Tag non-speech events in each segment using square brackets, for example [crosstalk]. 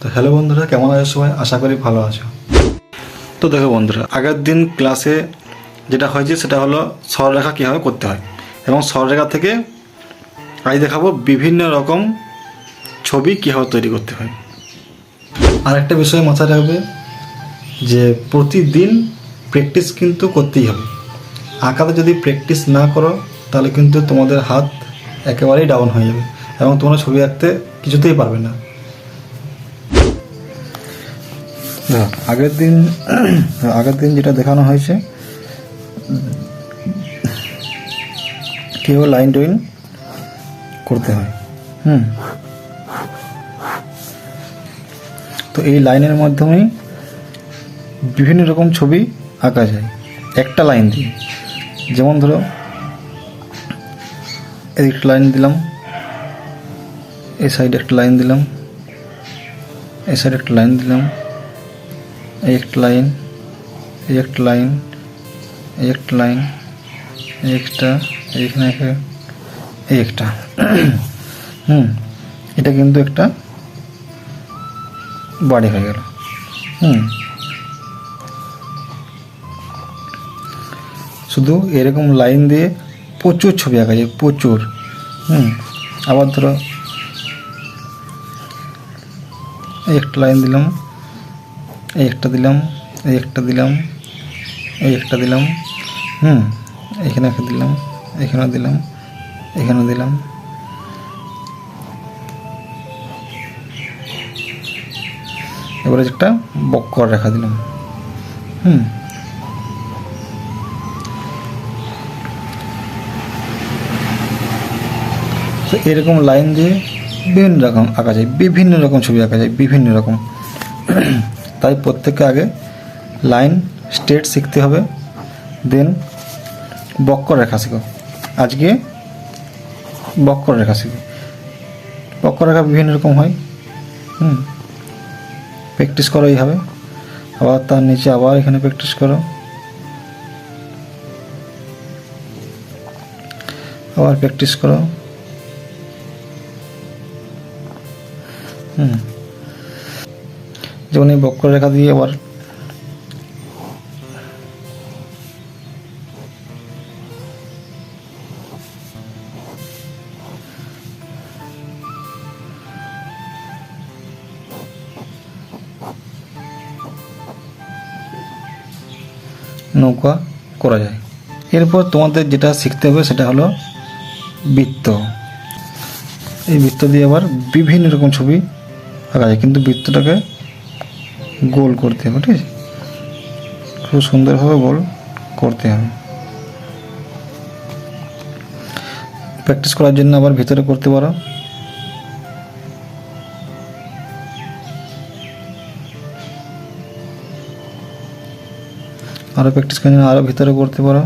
তো হ্যালো বন্ধুরা, কেমন আছো সবাই? আশা করি ভালো আছো। তো দেখো বন্ধুরা, আগের দিন ক্লাসে যেটা হয়েছে সেটা হলো সরলরেখা কীভাবে করতে হয়। এবং সরলরেখা থেকে আজ দেখাবো বিভিন্ন রকম ছবি কীভাবে তৈরি করতে হয়। আর একটা বিষয় মাথায় রাখবে যে প্রতিদিন প্র্যাকটিস কিন্তু করতেই হবে। আঁকাতে যদি প্র্যাকটিস না করো, তাহলে কিন্তু তোমাদের হাত একেবারেই ডাউন হয়ে যাবে এবং তোমরা ছবি আঁকতে কিছুতেই পারবে না। আগের দিন [clears throat] আগের দিন যেটা দেখানো হয়েছে কীভাবে লাইন ড্রয়িং করতে হয়। হুম। তো এই লাইনের মাধ্যমেই বিভিন্ন রকম ছবি আঁকা যায়, একটা লাইন দিয়ে। যেমন ধরো একটা লাইন দিলাম এই সাইডে একটা লাইন দিলাম এই সাইডে একটা লাইন দিলাম। একটা লাইন একটা লাইন একটা লাইন একটা একটা হুম, এটা কিন্তু একটা বাড়ি হয়ে গেল। হুম। শুধু এরকম লাইন দিয়ে প্রচুর ছবি আঁকা যায়, প্রচুর। হুম, আবার ধরো একটা লাইন দিলাম। এই একটা দিলাম, এই একটা দিলাম, এই একটা দিলাম, হুম, এখানে একটা দিলাম, এখানেও দিলাম এখানেও দিলাম। এবারে একটা বক্কর রেখা দিলাম, হুম। তো এরকম লাইন দিয়ে বিভিন্ন রকম আঁকা যায়, বিভিন্ন রকম ছবি আঁকা যায়, বিভিন্ন রকম। তাই প্রত্যেককে আগে লাইন স্টেট শিখতে হবে দেন বক্কর রেখা শিখো। আজকে বক্কর রেখা শিখো। বক্কর রেখা বিভিন্ন রকম হয়, হুম প্র্যাকটিস করো এইভাবে। আবার তার নিচে আবার এখানে প্র্যাকটিস করো। আবার প্র্যাকটিস করো। হুম। যেমন এই বক্র রেখা দিয়ে আবার নৌকা করা যায়। এরপর তোমাদের যেটা শিখতে হবে সেটা হলো বৃত্ত। এই বৃত্ত দিয়ে আবার বিভিন্ন রকম ছবি আঁকা যায়। কিন্তু বৃত্তটাকে গোল করতে হবে, ঠিক আছে? খুব সুন্দরভাবে গোল করতে হবে। প্র্যাকটিস করার জন্য আবার ভিতরে করতে পারো। আরও প্র্যাকটিস করার জন্য আরও ভিতরে করতে পারো।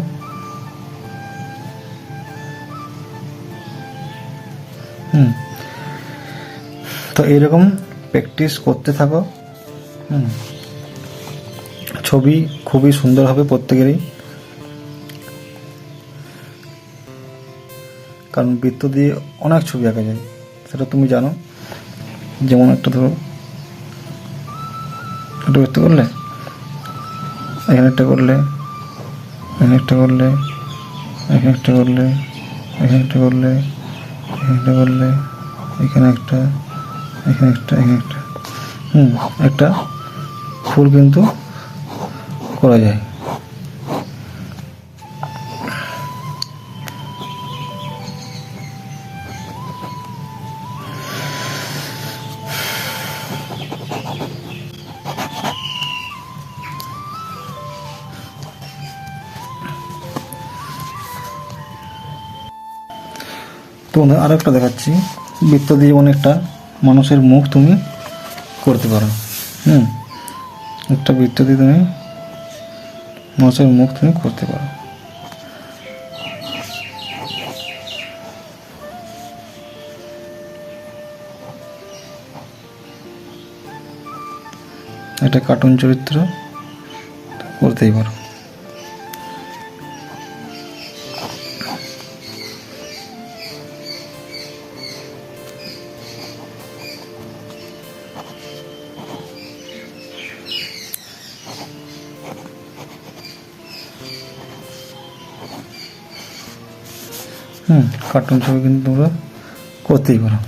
হুম। তো এইরকম প্র্যাকটিস করতে থাকো। ছবি খুবই সুন্দর হবে প্রত্যেকেরই। কারণ বৃত্ত দিয়ে অনেক ছবি আঁকা যায়, সেটা তুমি জানো। যেমন একটা ধরো, একটা বৃত্ত করলে, এখানে একটা করলে, এখানে একটা করলে, এখানে একটা করলে, এখানে একটা করলে, এখানে একটা করলে, এখানে একটা এখানে একটা এখানে একটা। হুম, একটা ফুল কিন্তু করা যায়। তো বন্ধু আরও একটা দেখাচ্ছি। বৃত্ত দিয়ে যেমন একটা মানুষের মুখ তুমি করতে পারো। হুম? একটা বৃত্ত দিয়ে তুমি মাছের মুখ তুমি করতে পারো। একটা কার্টুন চরিত্র করতেই পারো। হুম কার্টুন ছবি কিন্তু তোমরা করতেই পারো।